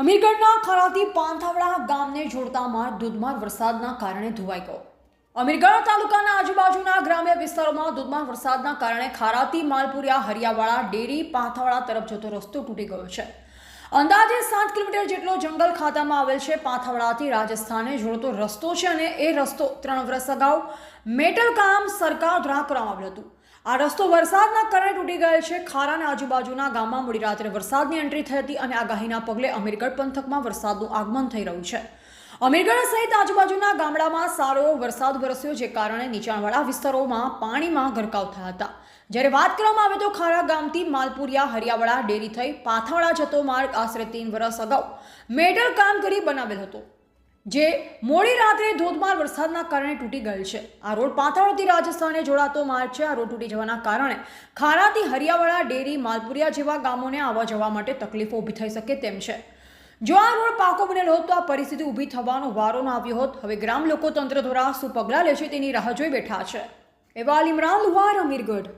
અમીરગઢના ખરાતી પાંથાવડા ગામને જોડતા માર્ગ ધોધમાર વરસાદના કારણે ધોવાઈ ગયો. અમીરગઢ તાલુકાના આજુબાજુના ગ્રામ્ય વિસ્તારોમાં ધોધમાર વરસાદના કારણે ખારાતી માલપુરિયા હરિયાવાળા ડેરી પાંથાવાડા તરફ જતો રસ્તો તૂટી ગયો છે. અંદાજે સાત કિલોમીટર જેટલો જંગલ ખાતામાં આવેલ છે પાંથાવાડાથી રાજસ્થાને જોડતો રસ્તો છે અને એ રસ્તો ત્રણ વર્ષ અગાઉ મેટલ કામ સરકાર દ્વારા કરવામાં આવ્યું હતું. આ રસ્તો વરસાદના કારણે તૂટી ગયેલ છે. ખારાના આજુબાજુના ગામમાં મોડી રાત્રે વરસાદની એન્ટ્રી થઈ હતી અને આગાહીના પગલે અમીરગઢ પંથકમાં વરસાદનું આગમન થઈ રહ્યું છે. અમીરગઢ સહિત આજુબાજુના ગામડામાં સારો વરસાદ વરસ્યો, જે કારણે નીચાણવાળા વિસ્તારોમાં પાણીમાં ગરકાવ થયા હતા. જ્યારે વાત કરવામાં આવે તો ખારા ગામથી માલપુરિયા, હરિયાવાડા, ડેરી થઈ પાથાવાડા જતો માર્ગ આશરે ત્રણ વર્ષ અગાઉ મેટલ કામ કરી બનાવેલ હતો. જે મોડી રાત્રે ધોધમાર વરસાદના કારણે તૂટી ગયેલ છે. આ રોડ પાતાળથી રાજસ્થાને જોડાતો માર્ગ છે. આ રોડ તૂટી જવાના કારણે ખારાથી હરિયાવાડા, ડેરી, માલપુરિયા જેવા ગામોને આવવા જવા માટે તકલીફો ઊભી થઈ શકે તેમ છે. જો આ રોડ પાકો બનેલો હોત તો આ પરિસ્થિતિ ઊભી થવાનો વારો ન આવ્યો હોત. હવે ગ્રામ લોકો તંત્ર દ્વારા શું પગલાં લેશે તેની રાહ જોઈ બેઠા છે. એવા ઇમરાન લુહાર, અમીરગઢ.